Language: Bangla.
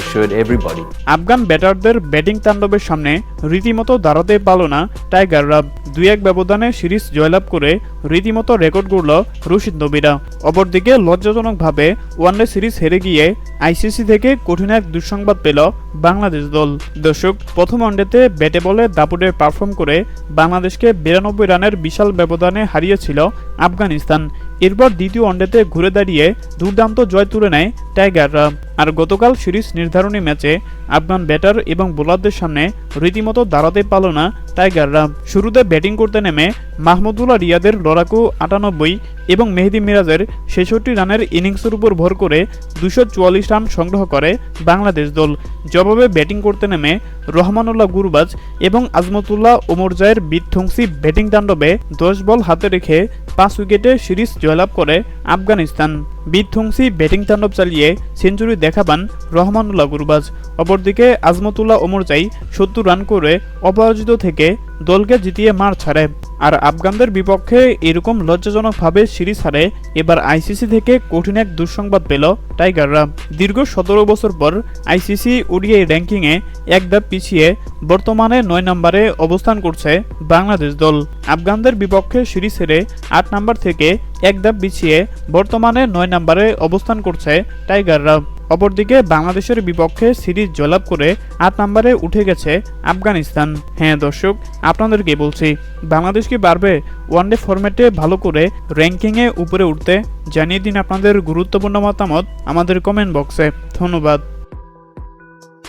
should everybody. আফগান ব্যাটারদের ব্যাটিং তাণ্ডবের সামনে রীতিমতো দাঁড়াতে পারল না টাইগাররা দুই এক ব্যবধানে সিরিজ জয়লাভ করে রীতিমতো রেকর্ড গড়ল রশিদ নবীরা। অপরদিকে লজ্জাজনকভাবে ওয়ানডে সিরিজ হেরে গিয়ে আইসিসি থেকে কঠিন এক দুঃসংবাদ পেল বাংলাদেশ দল। দর্শক, প্রথম ওয়ানডেতে ব্যাটে বলে দাপুটে পারফর্ম করে বাংলাদেশকে বিরানব্বই রানের বিশাল ব্যবধানে হারিয়েছিল আফগানিস্তান। এরপর দ্বিতীয় ওয়ানডেতে ঘুরে দাঁড়িয়ে দুর্দান্ত জয় তুলে নেয় টাইগাররা। আর গতকাল সিরিজ নির্ধারণী ম্যাচে আফগান ব্যাটার এবং বোলারদের সামনে রীতিমতো দাঁড়াতে পারল না টাইগাররা। শুরুতে ব্যাটিং করতে নেমে মাহমুদুল্লাহ রিয়াদের লড়াকু আটানব্বই এবং মেহেদি মিরাজের ছেষট্টি রানের ইনিংসের উপর ভর করে দুশো চুয়াল্লিশ রান সংগ্রহ করে বাংলাদেশ দল। জবাবে ব্যাটিং করতে নেমে রহমানুল্লাহ গুরবাজ এবং আজমতুল্লাহ ওমরজায়ের বিধ্বংসী ব্যাটিং তাণ্ডবে দশ বল হাতে রেখে পাঁচ উইকেটে সিরিজ জয়লাভ করে আফগানিস্তান। বিধ্বংসী ব্যাটিং তাণ্ডব চালিয়ে সেঞ্চুরি দেখাবান রহমানুল্লাহ গুরবাজ। অপরদিকে আজমতুল্লাহ ওমরজাই সত্তর রান করে অপরাজিত থেকে দলকে জিতিয়ে মার ছাড়ে। আর আফগানদের বিপক্ষে এরকম লজ্জাজনকভাবে সিরিজ হারে এবার আইসিসি থেকে কঠিন এক দুঃসংবাদ পেল টাইগাররা। দীর্ঘ সতেরো বছর পর আইসিসি ওডিআই র্যাঙ্কিংয়ে এক ধাপ পিছিয়ে বর্তমানে নয় নম্বরে অবস্থান করছে বাংলাদেশ দল। আফগানদের বিপক্ষে সিরিজ হেরে আট নম্বর থেকে এক ধাপ পিছিয়ে বর্তমানে নয় নম্বরে অবস্থান করছে টাইগাররা। অপরদিকে বাংলাদেশের বিপক্ষে সিরিজ জয়লাভ করে আট নম্বরে উঠে গেছে আফগানিস্তান। হ্যাঁ দর্শক, আপনাদেরকে বলছি, বাংলাদেশ কি পারবে ওয়ানডে ফরম্যাটে ভালো করে র্যাঙ্কিংয়ে উপরে উঠতে? জানিয়ে দিন আপনাদের গুরুত্বপূর্ণ মতামত আমাদের কমেন্ট বক্সে। ধন্যবাদ।